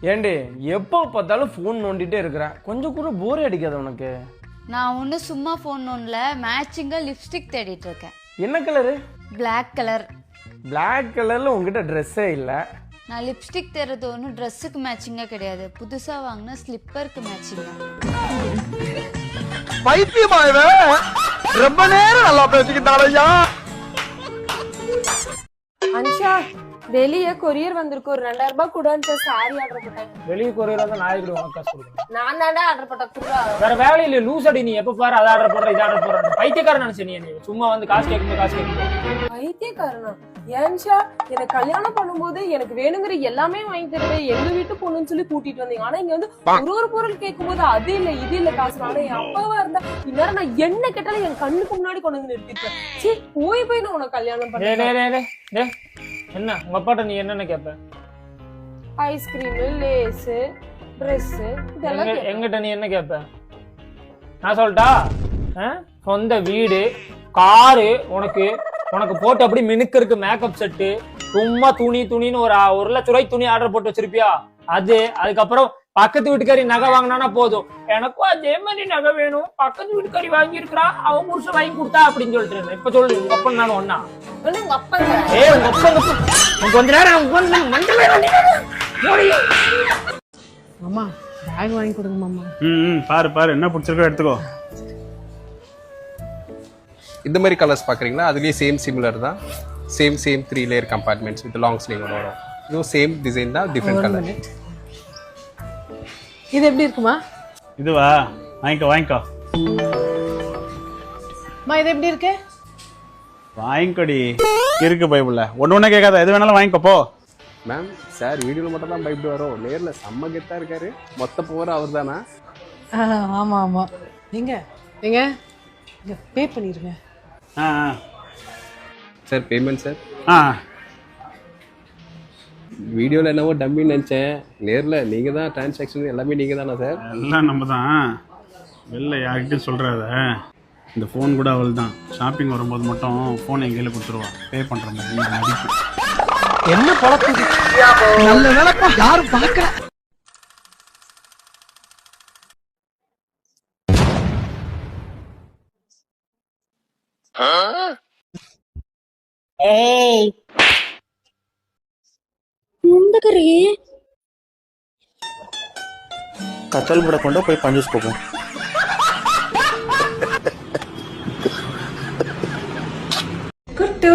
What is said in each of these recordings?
ஏண்டி எப்போ பார்த்தாலும் ஃபோன் நோண்டிட்டே இருக்கிற? கொஞ்சம் கூட போரே அடிக்காத உனக்கு. நான் ஒன்றும் சும்மா ஃபோன் ஒன்றில் மேட்சிங்காக லிப்ஸ்டிக் தேடிட்டு இருக்கேன். என்ன கலரு Black கலர் பிளாக் கலர்ல உங்ககிட்ட ட்ரெஸ்ஸே இல்லை. நான் லிப்ஸ்டிக் தேடுறது ஒன்றும் ட்ரெஸ்ஸுக்கு மேட்சிங்காக கிடையாது. புதுசாக வாங்கின ஸ்லிப்பருக்கு மேட்சிங்காக பைத்தியமா இவன்? ரொம்ப நேரம் நல்லா பேசிக்கிட்டாலையா வெளியே கொரியர் வந்திருக்கு. ஒரு ரெண்டாயிரம் ரூபாய் கூடன்னு சாரி ஆர்டர் போட்டேன் வெளியே கொரியர் வந்து நான் எப்படி உனக்கு காசு கொடுக்கணும்? நான் தானே ஆர்டர் போட்டேன் குடுறா வேற வேலை இல்ல லூஸ் அடி நீ. எப்ப பாரு அதை ஆர்டர் போடுற இதை ஆர்டர் போடுற பைத்தியக்காரன் நினைச்ச நீ. சும்மா வந்து காசு கேட்கும்போது காசு கேட்கும்போது. பைத்தியக்காரனா? ஏன்ஷா எனக்கு கல்யாணம் பண்ணும்போது எனக்கு வேணுங்கிற எல்லாமே வாங்கி தருவேன். எங்க வீட்டு பொண்ணுன்னு சொல்லி கூட்டிட்டு வந்தீங்க. ஆனா இங்க வந்து ஒரு ஒரு பொருள் கேட்கும்போது அது இல்ல இது இல்ல காசு. ஆனா என் அப்பாவா இருந்தா இந்நேரம் நான் என்ன கேட்டாலும் என் கண்ணுக்கு முன்னாடி கொண்டு வந்து நிறுத்திருப்பேன் சீ போய் போய் நான் உனக்கு கல்யாணம் பண்ணேன் என்ன உங்க அப்பாட்ட நீ என்னென்ன கேட்ப ஐஸ்கிரீம் லேஸ் Dress இதெல்லாம் எங்க-. எங்கிட்ட நீ என்ன கேட்ப நான் சொல்லட்டா ஆ? சொந்த வீடு காரு உனக்கு உனக்கு போட்டு அப்படி மினுக்கருக்கு மேக்கப் செட்டு சும்மா துணி துணின்னு ஒரு ஆ- ஒரு லட்ச ரூபாய்க்கு துணி ஆர்டர் போட்டு வச்சிருப்பியா அது அதுக்கப்புறம் பக்கத்து வீட்டுக்காரி நகை வாங்கினானா போதும். எனக்கும் அதே மாதிரி நகை வேணும். பக்கத்து வீட்டுக்காரி வாங்கி இருக்கிறா அவன் புருஷன் வாங்கி கொடுத்தா அப்படின்னு சொல்லிட்டு இருந்தேன். இப்ப சொல்லு உங்க அப்பன் நான் ஒன்னா? உங்க கொஞ்ச நேரம் மாமா பேக் வாங்கி கொடுங்க மாமா. ம் ம், பாரு பாரு. என்ன பிடிச்சிருக்கோ எடுத்துக்கோ. இந்த மாதிரி கலர்ஸ் பார்க்குறீங்களா? அதுலேயே சேம் சிமிலர் தான். Same same three layer compartments with long ஸ்லீவோட வரும். இதுவும் சேம் டிசைன் தான் டிஃப்ரெண்ட் கலர் இது எப்படி இருக்குமா? இதுவா? வாங்கிக்கோ வாங்கிக்கோ. அம்மா இது எப்படி இருக்கு? வாங்கிக்கோடி. இருக்கு பைபிள்ல. ஒன்று ஒன்று கேட்காத. எது வேணாலும் வாங்கிக்கோ போ. மேம் சார் வீடியோவில் மட்டும் தான் பயப்பட்டு வரோம். நேரில் செம்ம கெத்தாக இருக்காரு. மொத்த போகிற அவர் தானா ஆ, ஆமா ஆமா. எங்க எங்க இங்க பே பண்ணிருங்க. ஆ சார் பேமெண்ட் சார் ஆ. வீடியோவில் என்னவோ டம்மின்னு நினச்சேன். நேரில் நீங்கள் தான் டிரான்சாக்ஷன் எல்லாமே நீங்கள் தானே சார் எல்லாம் நம்ம தான். வெளில யார்கிட்டையும் சொல்கிறாத இந்த ஃபோன் கூட அவள் தான். ஷாப்பிங் வரும்போது மட்டும் ஃபோன் என் கையில் கொடுத்துருவா. பே பண்ணுற மாதிரி நான் மதிப்பு. என்ன பழப்பு நல்ல வேலைப்பா. யாரும் பார்க்கல. கத்தல் కథలు పడకుండా போய் పని చేసుకోకు குட்டு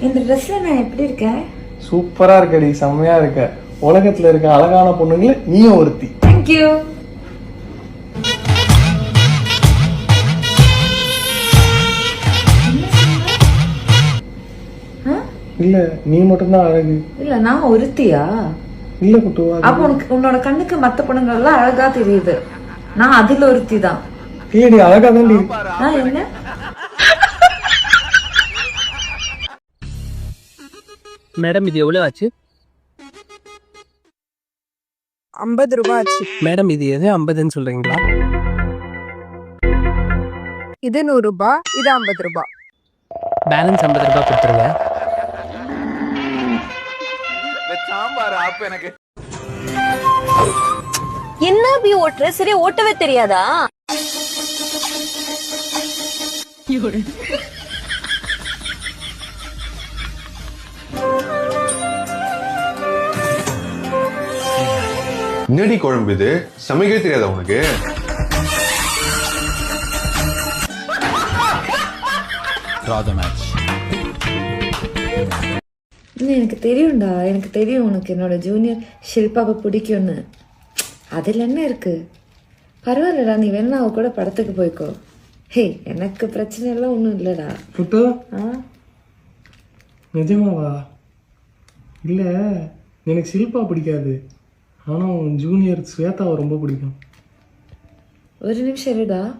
இந்த ட்ரெஸ்ல நான் எப்படி இருக்கேன் சூப்பரா இருக்கடி செம்மையா இருக்க. உலகத்துல இருக்க அழகான பொண்ணுங்கள நீயும் ஒருத்தி. தேங்க்யூ இல்ல நீ மட்டும்தான் அழகு. இல்ல நான் ஒருத்தியா? இல்ல குட்டு அப்ப உனக்கு உன்னோட கண்ணுக்கு மத்த பொண்ணுங்க எல்லாம் அழகா தெரியுது. நான் அதுல ஒருத்தி தான் நீ அழகா தான் நான் என்ன? மேடம் இது எவ்வளவு ஆச்சு? ஐம்பது ரூபாய் ஆச்சு. மேடம் இது எது? ஐம்பதுன்னு சொல்றீங்களா? இது நூறு ரூபாய் இது ஐம்பது ரூபாய். பேலன்ஸ் ஐம்பது ரூபாய் கொடுத்துருங்க. ஆப் எனக்கு. என்ன அப்படி ஓட்டுற? சரி ஓட்டவே தெரியாதா? என்னடி குழம்பு இது. சமைக்கவே தெரியாதா உனக்கு? இன்னும் எனக்கு தெரியும்டா. எனக்கு தெரியும் உனக்கு என்னோட ஜூனியர் ஷில்பாவை பிடிக்கும்னு. அதில் என்ன இருக்கு? பரவாயில்லடா நீ வேணா அவ கூட படத்துக்கு போய்க்கோ. ஹே எனக்கு பிரச்சனை எல்லாம் ஒன்றும் இல்லைடா. குட்டு ஆ? நிஜமாவா? இல்ல எனக்கு சில்பா பிடிக்காது. ஆனா உன் ஜூனியர் ஸ்வேதாவை ரொம்ப பிடிக்கும். ஒரு நிமிஷம் இருடா.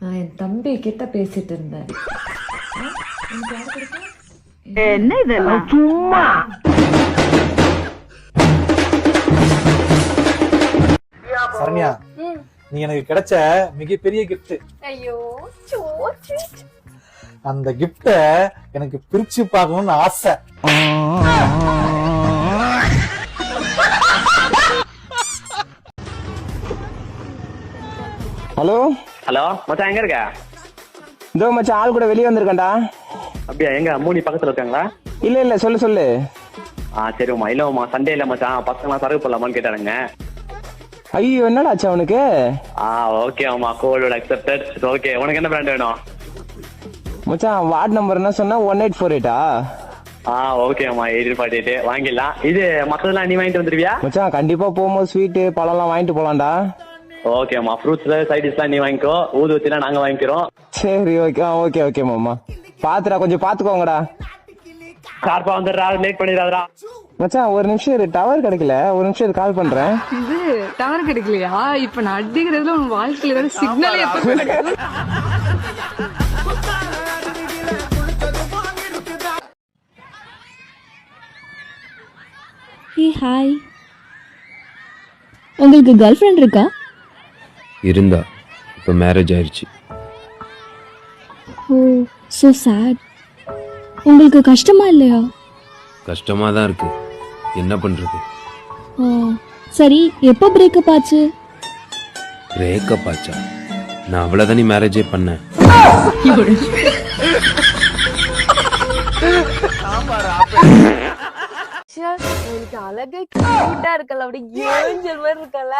நான் என் தம்பி கிட்ட பேசிட்டு இருந்தேன். என்ன இதெல்லாம் சும்மா. சரண்யா நீ எனக்கு கிடைச்ச மிகப்பெரிய கிஃப்ட் ஐயோ அந்த கிஃப்ட எனக்கு பிரிச்சு பார்க்கணும்னு ஆசை. ஹலோ? ஹலோ மச்சான் எங்க இருக்க? இதோ மச்சான் ஆள் கூட வெளியே வந்திருக்கேன்டா. அப்படியா? எங்க மூணி பக்கத்துல இருக்காங்களா? இல்ல இல்ல சொல்லு சொல்லு. ஆ சரிம்மா. இல்லம்மா சண்டே இல்ல மச்சான். பசங்களாம் சரக்கு போடலாமான்னு கேட்டாருங்க ஐயோ என்னடா ஆச்சு அவனுக்கு ஆ ஓகே அம்மா கோல்டு அக்செப்டட் ஓகே உனக்கு என்ன பிராண்ட் வேணும்? மச்சான் வார்டு நம்பர் என்ன சொன்னா ஒன் எயிட் ஃபோர் எயிட்டா ஆ? ஓகே அம்மா எயிட் ஃபார்ட்டி எயிட் வாங்கிடலாம். இது மத்ததெல்லாம் நீ வாங்கிட்டு வந்துருவியா? மச்சான் கண்டிப்பா போகும்போது ஸ்வீட்டு பழம்லாம் வாங்கிட்டு போலாம்டா. ஓகே அம்மா ஃப்ரூட்ஸ்ல சைட் டிஷ்லாம் நீ வாங்கிக்கோ. ஊதுவத்திலாம் நாங்க வாங்கிக்கிறோம். சரி ஓகே ஓகே ஓகே மாமா. பாத்துடா கொஞ்சம் பாத்துக்கோங்கடா. ஷார்ப்பா வந்துடுறா லேட் பண்ணிடாதடா. மச்சான் ஒரு நிமிஷம் இரு டவர் கிடைக்கல. ஒரு நிமிஷம் இரு கால் பண்றேன். இது டவர் கிடைக்கலையா? இப்ப நான் அடிக்கிறதுல உன் வாழ்க்கையில வேற சிக்னல் எப்ப கிடைக்கும் ஹே ஹாய் உங்களுக்கு கேர்ள் ஃப்ரெண்ட் இருக்கா? இருந்தா இப்போ மேரேஜ் ஆயிடுச்சு ஸோ சேட் உங்களுக்கு கஷ்டமா இல்லையா? கஷ்டமா தான் இருக்கு. என்ன பண்றது? ஆ, சரி எப்போ பிரேக்கப் ஆச்சு? பிரேக்கப் ஆச்சா? நான் அவ்வளோதானே மேரேஜே பண்ணேன். எனக்கு அழகா கியூட்டா இருக்கல அப்படி ஏஞ்சல் மாதிரி இருக்கல.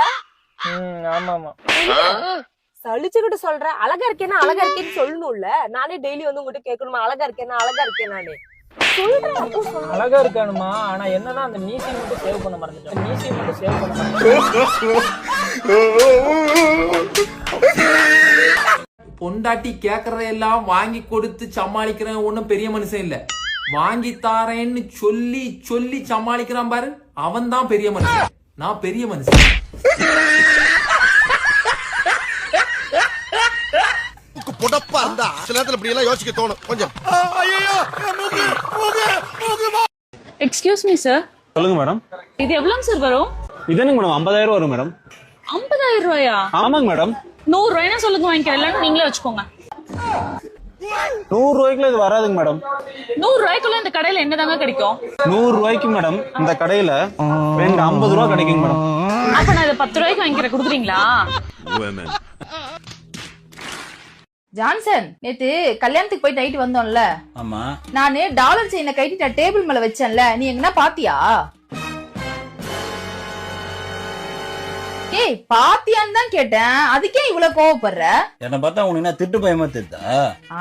ஆமா ஆமா சலிச்சுக்கிட்டு சொல்றேன். அழகா இருக்கேன்னா அழகா இருக்கேன்னு சொல்லணும்ல. நானே டெய்லி வந்து உங்ககிட்ட கேட்கணுமா? அழகா இருக்கேன்னா அழகா இருக்கேன் நானே சொல்றேன். அழகா இருக்கானுமா? ஆனா என்னன்னா அந்த மியூசியம் மட்டும் சேவ் பண்ண மறந்துட்டேன். மீசியை மட்டும் சேவ் பண்ண மறந்துட்டேன். பொண்டாட்டி கேக்குறதையெல்லாம் வாங்கி கொடுத்து சமாளிக்கிறேன் ஒன்றும் பெரிய மனுஷன் இல்ல. வாங்கி தாரேன்னு சொல்லி சொல்லி சமாளிக்கிறான் பாரு. அவன் தான் பெரிய மனுஷன். நான் பெரிய மனுஷன். இருந்தா சில நேரத்துல இப்படி எல்லாம் யோசிக்க தோணும். கொஞ்சம். எக்ஸ்கியூஸ் மீ சார் சொல்லுங்க மேடம் இது எவ்வளவு சார் வரும்? இது என்னங்க மேடம் ஐம்பதாயிரம் வரும் மேடம் ஐம்பதாயிரம் ரூபாயா? ஆமாங்க மேடம் நூறு ரூபாய்னா சொல்லுங்க வாங்கிக்கிறேன் இல்லைன்னா நீங்களே வச்சுக்கோங்க. நூறு ரூபாய்க்குள்ள இது வராதுங்க மேடம் நூறு ரூபாய்க்குள்ள இந்த கடையில என்னதாங்க கிடைக்கும்? நூறு ரூபாய்க்கு மேடம் இந்த கடையில ரெண்டு ஐம்பது ரூபா கிடைக்குங்க மேடம் அப்ப நான் இதை பத்து ரூபாய்க்கு வாங்கிக்கிறேன். கொடுக்குறீங்களா? ஜான்சன் நேத்து கல்யாணத்துக்கு போய் நைட்டு வந்தோம்ல. ஆமா. நானு டாலர் செயினை கட்டி நான் டேபிள் மேல வச்சேன்ல. நீ எங்கன்னா பாத்தியா? ஏய் பாத்தியான்னு தான் கேட்டேன். அதுக்கே இவ்வளவு கோவப்படுற? என்ன பார்த்தா உனக்கு என்ன திட்டு பயமா திட்டா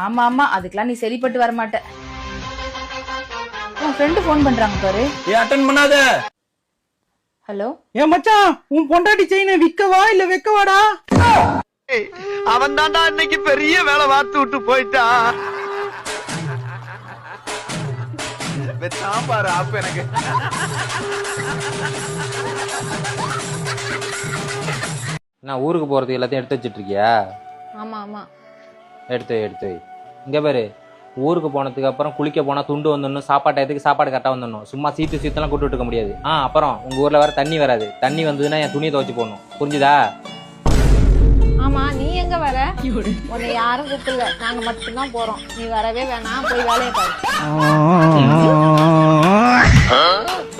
ஆமா ஆமா. அதுக்கெல்லாம் நீ சரிப்பட்டு வர மாட்ட. உன் ஃப்ரெண்டு ஃபோன் பண்றாங்க பாரு. ஏ அட்டன் பண்ணாத. ஹலோ ஏன் மச்சான் உன் பொண்டாட்டி செயினை விக்கவா இல்ல வைக்கவாடா? அவன் தான்டா இன்னைக்கு பெரிய வேலை பார்த்து விட்டு போயிட்டா. சாம்பார் ஆப்பு எனக்கு. நான் ஊருக்கு போறதுக்கு எல்லாத்தையும் எடுத்து வச்சிட்டு இருக்கியா ஆமா ஆமா. எடுத்து வை எடுத்து வை. இங்க பாரு ஊருக்கு போனதுக்கு அப்புறம் குளிக்க போனா துண்டு வந்துடணும் சாப்பாடு டயத்துக்கு சாப்பாடு கரெக்டாக வந்துடணும். சும்மா சீட்டு சீத்தெல்லாம் கூட்டு இருக்க முடியாது. ஆ அப்புறம் உங்க ஊர்ல வேற தண்ணி வராது. தண்ணி வந்ததுன்னா என் துணியை துவைச்சு போடணும். புரிஞ்சுதா? ஆமா நீ எங்க வர? உன்னை யாரும் கூப்பிடல. நாங்க மட்டும்தான் போறோம். நீ வரவே வேணாம். போய் வேலையை பாரு.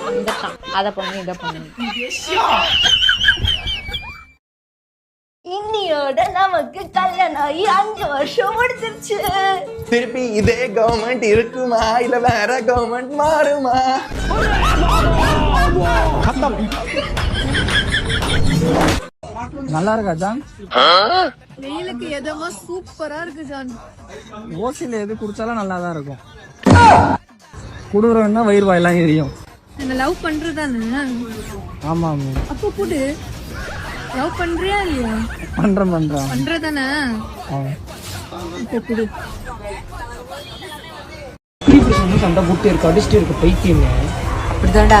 வந்துட்டான். அத பண்ணு இத பண்ணு. இன்னியோட நமக்கு கல்யாணம் ஆகி அஞ்சு வருஷம் முடிஞ்சிருச்சு. திருப்பி இதே கவர்மெண்ட் இருக்குமா? இல்ல வேற கவர்மெண்ட் மாறுமா? நல்லா இருக்கா ஜான்? வெயிலுக்கு எதமா சூப்பரா இருக்கு ஜான். ஓசில எது குடிச்சாலும் நல்லா தான் இருக்கும் குடுறோம்னா வயிறு வாயெல்லாம் எரியும். என்ன லவ் பண்றதானே ஆமா ஆமா. அப்போ குடு. லவ் பண்றியா இல்லையா? பண்றேன் பண்றேன். பண்றதானே இப்போ குடு. சண்டை புட்டு இருக்கு அடிச்சுட்டு இருக்கு பைத்தியமே அப்படிதான்டா.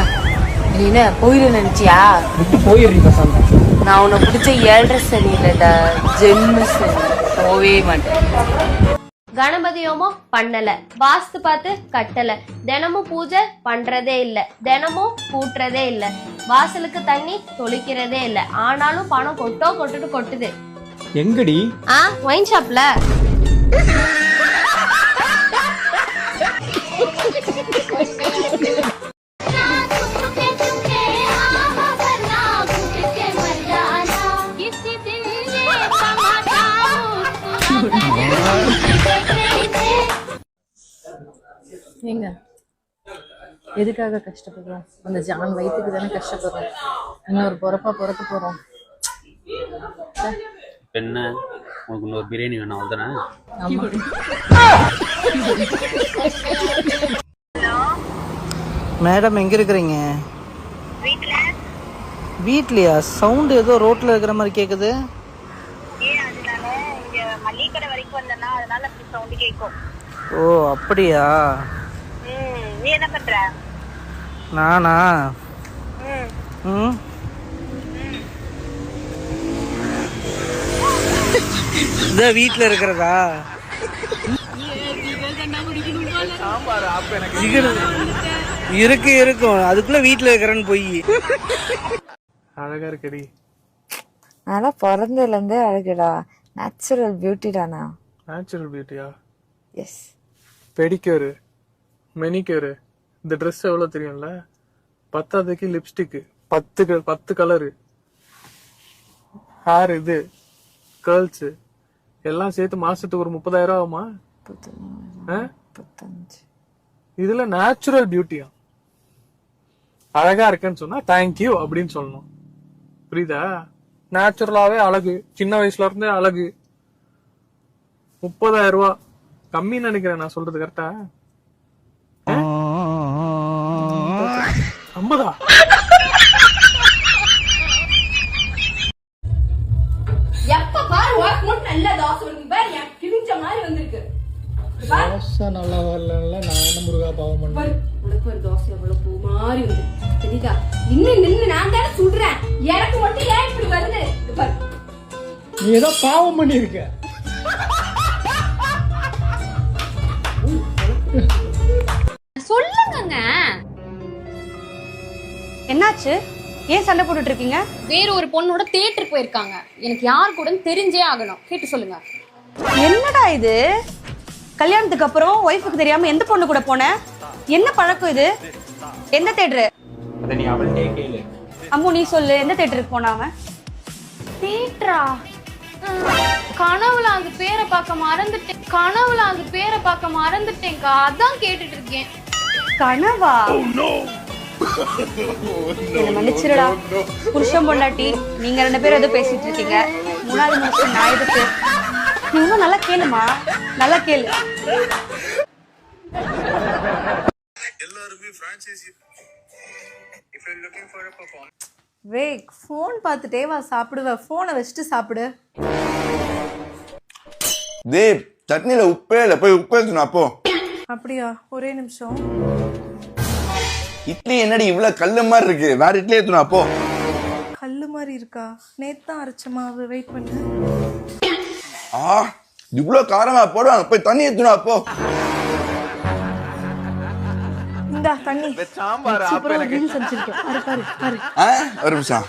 நீ என்ன போயிரு நினைச்சியா? விட்டு போயிடுறீங்க சண்டை. நான் உன்னை பிடிச்ச ஏழரை சனி இல்லடா ஜென்ம சனி. போவே மாட்டேன். கணபதி ஹோமம் பண்ணல. வாஸ்து பார்த்து கட்டல. தினமும் பூஜை பண்றதே இல்ல. தினமும் கூட்டுறதே இல்ல. வாசலுக்கு தண்ணி தொளிக்கிறதே இல்ல. ஆனாலும் பணம் கொட்டோ கொட்டுட்டு கொட்டுது. எங்கடி? ஆ ஒயின் ஷாப்ல எதுக்காக கஷ்டப்படுறோம்? அந்த ஜான் வயிற்றுக்கு தானே கஷ்டப்படுறோம். இன்னும் ஒரு பிறப்பா பிறக்க போறோம். என்ன உனக்கு இன்னொரு பிரியாணி வேணும் அவ்வளோதானே மேடம் எங்க இருக்கிறீங்க? வீட்லயா? சவுண்ட் ஏதோ ரோட்ல இருக்கிற மாதிரி கேக்குது. மல்லிகடை வரைக்கும் வந்தேன்னா அதனால அப்படி சவுண்ட் கேட்கும் ஓ அப்படியா? நீ என்ன பண்ற? நானா? ம். ம். இந்த வீட்ல இருக்கிறதா? இருக்கு- இருக்கு. இருக்கும் அதுக்குள்ள வீட்ல இருக்கிறேன்னு போய். அழகா இருக்கடி. அதெல்லாம் பிறந்ததுலேருந்தே அழகுடா. நேச்சுரல் பியூட்டிடாண்ணா நேச்சுரல் பியூட்டியா எஸ் பெடிக்யூரு. மெனிக்யூரு இந்த ட்ரெஸ் எவ்வளோ தெரியும்ல? பத்தாவதுக்கு லிப்ஸ்டிக்கு பத்து பத்து கலரு ஹேர் இது. கேர்ள்ஸு எல்லாம் சேர்த்து மாசத்துக்கு ஒரு முப்பதாயிரம் ஆகுமா? இதுல நேச்சுரல் பியூட்டியா அழகா இருக்கேன்னு சொன்னா தேங்க்யூ அப்படின்னு சொல்லணும். புரியுதா? நேச்சுரலாவே அழகு. சின்ன வயசுல இருந்தே அழகு. முப்பதாயிரம் ரூபா. கம்மின்னு நினைக்கிறேன் நான் சொல்றது கரெக்டா ஐம்பதா? எப்ப பாரு உனக்கு மட்டும் நல்ல தோசை வந்து பாரு எனக்கு கிழிஞ்ச மாதிரி வந்திருக்கு. தோசை நல்லா வரல நான் என்ன முருகா பாவம் பண்ணேன் பாரு உனக்கு ஒரு தோசை எவ்வளவு பூ மாதிரி வந்து தெரியுதா? இன்னும் நின்னு நான் தானே சுடுறேன் எனக்கு மட்டும் ஏன் இப்படி வருது? இங்க பாரு. நீ ஏதோ பாவம் பண்ணிருக்க என்னாச்சு? ஏன் சண்டை போட்டுட்டு இருக்கீங்க வேற ஒரு பொண்ணோட தேட்டர் போயிருக்காங்க. எனக்கு யார் கூட தெரிஞ்சே ஆகணும். கேட்டு சொல்லுங்க. என்னடா இது? கல்யாணத்துக்கு அப்புறம் ஒய்ஃபுக்கு தெரியாம எந்த பொண்ணு கூட போன? என்ன பழக்கம் இது? எந்த தேட்டரு அதை நீ அவள்கிட்டே கேளு. அம்மு நீ சொல்லு எந்த தேட்டருக்கு போனா அவன்? தேட்டரா கனவுல அந்த பேரை பார்க்க மறந்துட்டேன். கனவுல அந்த பேரை பார்க்க மறந்துட்டேன்க்கா. அதான் கேட்டுட்டு இருக்கேன் கனவா என்ன மன்னிச்சிருடா. புருஷன் பொண்டாட்டி நீங்க ரெண்டு பேரும் ஏதோ பேசிட்டு இருக்கீங்க. மூணாவது மனுஷன் நான் எதுக்கு? நீ இன்னும் நல்லா கேளுமா? நல்லா கேளு. வேக் ஃபோன் பார்த்துட்டே வா சாப்பிடுவ ஃபோனை வச்சுட்டு சாப்பிடு. தீப் சட்னியில உப்பே இல்லை. போய் உப்பு எடுத்துனா அப்போ. அப்படியா? ஒரே நிமிஷம். இட்லி என்னடி இவ்வளவு கல்லு மாதிரி இருக்கு? வேற இட்லி எடுத்துனா அப்போ கல்லு மாதிரி இருக்கா? நேத்து தான் அரைச்ச மாவு. வெயிட் பண்ணு. ஆ இவ்வளவு காரமா போடுவாங்க போய் தண்ணி எடுத்துனா அப்போ இந்தா தண்ணி. சாம்பார் சூப்பரா ஒரு ரீல்ஸ் அடிச்சிருக்கேன். பாரு பாரு பாரு. ஆ ஒரு நிமிஷம்.